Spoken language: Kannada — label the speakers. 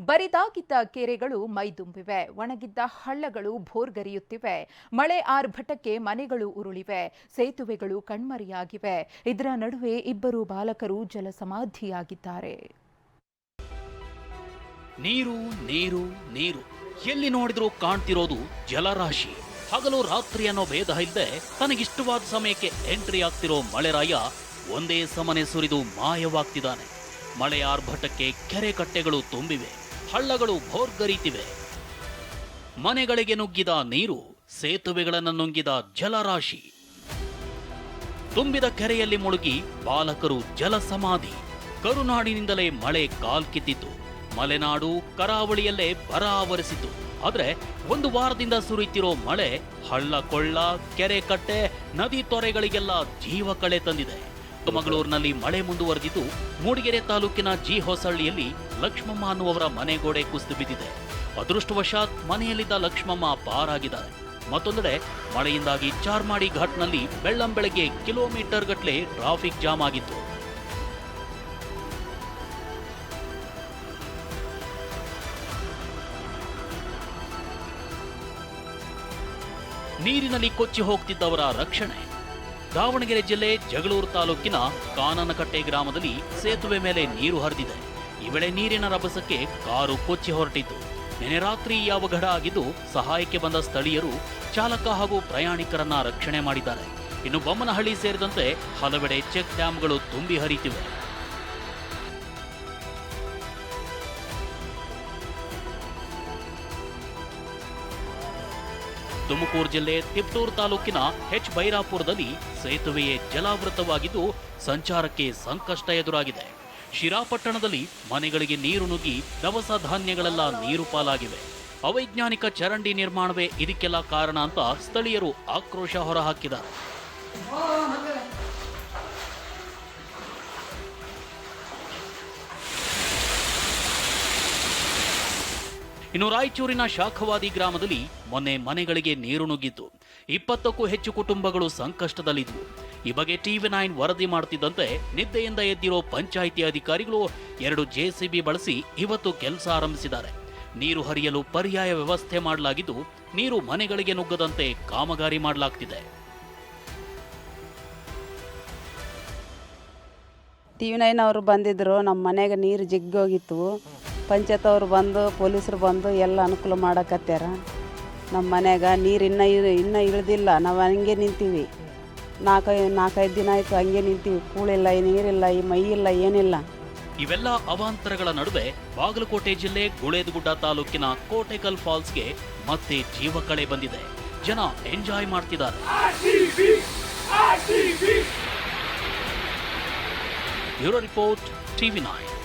Speaker 1: ಬರಿದಾಗಿದ್ದ ಕೆರೆಗಳು ಮೈದುಂಬಿವೆ. ಒಣಗಿದ್ದ ಹಳ್ಳಗಳು ಭೋರ್ಗರಿಯುತ್ತಿವೆ. ಮಳೆ ಆರ್ಭಟಕ್ಕೆ ಮನೆಗಳು ಉರುಳಿವೆ. ಸೇತುವೆಗಳು ಕಣ್ಮರೆಯಾಗಿವೆ. ಇದರ ನಡುವೆ ಇಬ್ಬರು ಬಾಲಕರು ಜಲಸಮಾಧಿಯಾಗಿದ್ದಾರೆ.
Speaker 2: ನೀರು ನೀರು ನೀರು. ಎಲ್ಲಿ ನೋಡಿದ್ರೂ ಕಾಣ್ತಿರೋದು ಜಲರಾಶಿ. ಹಗಲು ರಾತ್ರಿ ಅನ್ನೋ ಭೇದ ಇಲ್ಲದೆ ತನಗಿಷ್ಟವಾದ ಸಮಯಕ್ಕೆ ಎಂಟ್ರಿ ಆಗ್ತಿರೋ ಮಳೆರಾಯ ಒಂದೇ ಸಮನೆ ಸುರಿದು ಮಾಯವಾಗ್ತಿದ್ದಾನೆ. ಮಳೆಯಾರ್ಭಟಕ್ಕೆ ಕೆರೆ ಕಟ್ಟೆಗಳು ತುಂಬಿವೆ. ಹಳ್ಳಗಳು ಭೋರ್ಗರೀತಿವೆ. ಮನೆಗಳಿಗೆ ನುಗ್ಗಿದ ನೀರು, ಸೇತುವೆಗಳನ್ನು ನುಂಗಿದ ಜಲರಾಶಿ. ತುಂಬಿದ ಕೆರೆಯಲ್ಲಿ ಮುಳುಗಿ ಬಾಲಕರು ಜಲಸಮಾಧಿ. ಕರುನಾಡಿನಿಂದಲೇ ಮಳೆ ಕಾಲ್ಕಿತ್ತಿತು ಮಲೆನಾಡು ಕರಾವಳಿಯಲ್ಲೇ ಬರ ಆವರಿಸಿತು. ಆದರೆ ಒಂದು ವಾರದಿಂದ ಸುರಿಯುತ್ತಿರೋ ಮಳೆ ಹಳ್ಳ ಕೊಳ್ಳ ಕೆರೆ ಕಟ್ಟೆ, ನದಿ ತೊರೆಗಳಿಗೆಲ್ಲ ಜೀವ ಕಳೆ ತಂದಿದೆ. ಚಿಕ್ಕಮಗಳೂರಿನಲ್ಲಿ ಮಳೆ ಮುಂದುವರೆದಿದ್ದು, ಮೂಡಿಗೆರೆ ತಾಲೂಕಿನ ಜಿ ಹೊಸಳ್ಳಿಯಲ್ಲಿ ಲಕ್ಷ್ಮಮ್ಮ ಅನ್ನುವರ ಮನೆಗೋಡೆ ಕುಸಿದು ಬಿದ್ದಿದೆ. ಅದೃಷ್ಟವಶಾತ್ ಮನೆಯಲ್ಲಿದ್ದ ಲಕ್ಷ್ಮಮ್ಮ ಪಾರಾಗಿದ್ದಾರೆ. ಮತ್ತೊಂದೆಡೆ, ಮಳೆಯಿಂದಾಗಿ ಚಾರ್ಮಾಡಿ ಘಾಟ್ನಲ್ಲಿ ಬೆಳ್ಳಂ ಬೆಳಗ್ಗೆ ಕಿಲೋಮೀಟರ್ ಗಟ್ಟಲೆ ಟ್ರಾಫಿಕ್ ಜಾಮ್ ಆಗಿತ್ತು. ನೀರಿನಲ್ಲಿ ಕೊಚ್ಚಿ ಹೋಗ್ತಿದ್ದವರ ರಕ್ಷಣೆ. ದಾವಣಗೆರೆ ಜಿಲ್ಲೆ ಜಗಳೂರು ತಾಲೂಕಿನ ಕಾನನಕಟ್ಟೆ ಗ್ರಾಮದಲ್ಲಿ ಸೇತುವೆ ಮೇಲೆ ನೀರು ಹರಿದಿದೆ. ಈ ವೇಳೆ ನೀರಿನ ರಭಸಕ್ಕೆ ಕಾರು ಕೊಚ್ಚಿ ಹೊರಟಿತ್ತು. ನಿನ್ನೆ ರಾತ್ರಿ ಈ ಅವಘಡ ಆಗಿದ್ದು ಸಹಾಯಕ್ಕೆ ಬಂದ ಸ್ಥಳೀಯರು ಚಾಲಕ ಹಾಗೂ ಪ್ರಯಾಣಿಕರನ್ನ ರಕ್ಷಣೆ ಮಾಡಿದ್ದಾರೆ. ಇನ್ನು ಬೊಮ್ಮನಹಳ್ಳಿ ಸೇರಿದಂತೆ ಹಲವೆಡೆ ಚೆಕ್ ಡ್ಯಾಂಗಳು ತುಂಬಿ ಹರಿತಿವೆ ತುಮಕೂರು ಜಿಲ್ಲೆ ತಿಪ್ಟೂರು ತಾಲೂಕಿನ ಹೆಚ್ ಬೈರಾಪುರದಲ್ಲಿ ಸೇತುವೆಯೇ ಜಲಾವೃತವಾಗಿದ್ದು ಸಂಚಾರಕ್ಕೆ ಸಂಕಷ್ಟ ಎದುರಾಗಿದೆ. ಶಿರಾಪಟ್ಟಣದಲ್ಲಿ ಮನೆಗಳಿಗೆ ನೀರು ನುಗ್ಗಿ ದವಸ ಧಾನ್ಯಗಳೆಲ್ಲ ನೀರು ಪಾಲಾಗಿವೆ. ಅವೈಜ್ಞಾನಿಕ ಚರಂಡಿ ನಿರ್ಮಾಣವೇ ಇದಕ್ಕೆಲ್ಲ ಕಾರಣ ಅಂತ ಸ್ಥಳೀಯರು ಆಕ್ರೋಶ ಹೊರಹಾಕಿದ್ದಾರೆ. ಇನ್ನು ರಾಯಚೂರಿನ ಶಾಖವಾದಿ ಗ್ರಾಮದಲ್ಲಿ ಮೊನ್ನೆ ಮನೆಗಳಿಗೆ ನೀರು ನುಗ್ಗಿತ್ತು. ಇಪ್ಪತ್ತಕ್ಕೂ ಹೆಚ್ಚು ಕುಟುಂಬಗಳು ಸಂಕಷ್ಟದಲ್ಲಿದ್ವು. ಈ ಬಗ್ಗೆ ಟಿವಿ ನೈನ್ ವರದಿ ಮಾಡುತ್ತಿದ್ದಂತೆ ನಿದ್ದೆಯಿಂದ ಎದ್ದಿರೋ ಪಂಚಾಯಿತಿ ಅಧಿಕಾರಿಗಳು ಎರಡು ಜೆಸಿಬಿ ಬಳಸಿ ಇವತ್ತು ಕೆಲಸ ಆರಂಭಿಸಿದ್ದಾರೆ. ನೀರು ಹರಿಯಲು ಪರ್ಯಾಯ ವ್ಯವಸ್ಥೆ ಮಾಡಲಾಗಿದ್ದು, ನೀರು ಮನೆಗಳಿಗೆ ನುಗ್ಗದಂತೆ ಕಾಮಗಾರಿ ಮಾಡಲಾಗ್ತಿದೆ.
Speaker 3: ಟಿವಿ ನೈನ್ ಅವರು ಬಂದಿದ್ರು, ನಮ್ಮ ಮನೆಗೆ ನೀರು ಜಿಗ್ಗೋಗಿತ್ತು. ಪಂಚಾಯತ್ ಅವರು ಬಂದು, ಪೊಲೀಸರು ಬಂದು ಎಲ್ಲ ಅನುಕೂಲ ಮಾಡಕತ್ಯಾರ. ನಮ್ಮ ಮನೆಯಾಗ ನೀರು ಇನ್ನೂ ಇಳ್- ಇನ್ನೂ ಇಳ್ದಿಲ್ಲ. ನಾವು ಹಂಗೆ ನಿಂತೀವಿ. ನಾಲ್ಕೈ, ನಾಲ್ಕೈದು ದಿನ ಆಯಿತು ಹಂಗೆ ನಿಂತೀವಿ. ಕೂಳಿಲ್ಲ ನೀರಿಲ್ಲ ಈ ಮೈ ಇಲ್ಲ, ಏನಿಲ್ಲ.
Speaker 2: ಇವೆಲ್ಲ ಅವಾಂತರಗಳ ನಡುವೆ ಬಾಗಲಕೋಟೆ ಜಿಲ್ಲೆ ಗುಳೇದಗುಡ್ಡ ತಾಲೂಕಿನ ಕೋಟೆಕಲ್ ಫಾಲ್ಸ್ಗೆ ಮತ್ತೆ ಜೀವ ಕಳೆ ಬಂದಿದೆ. ಜನ ಎಂಜಾಯ್ ಮಾಡ್ತಿದ್ದಾರೆ. Bureau report, TV nine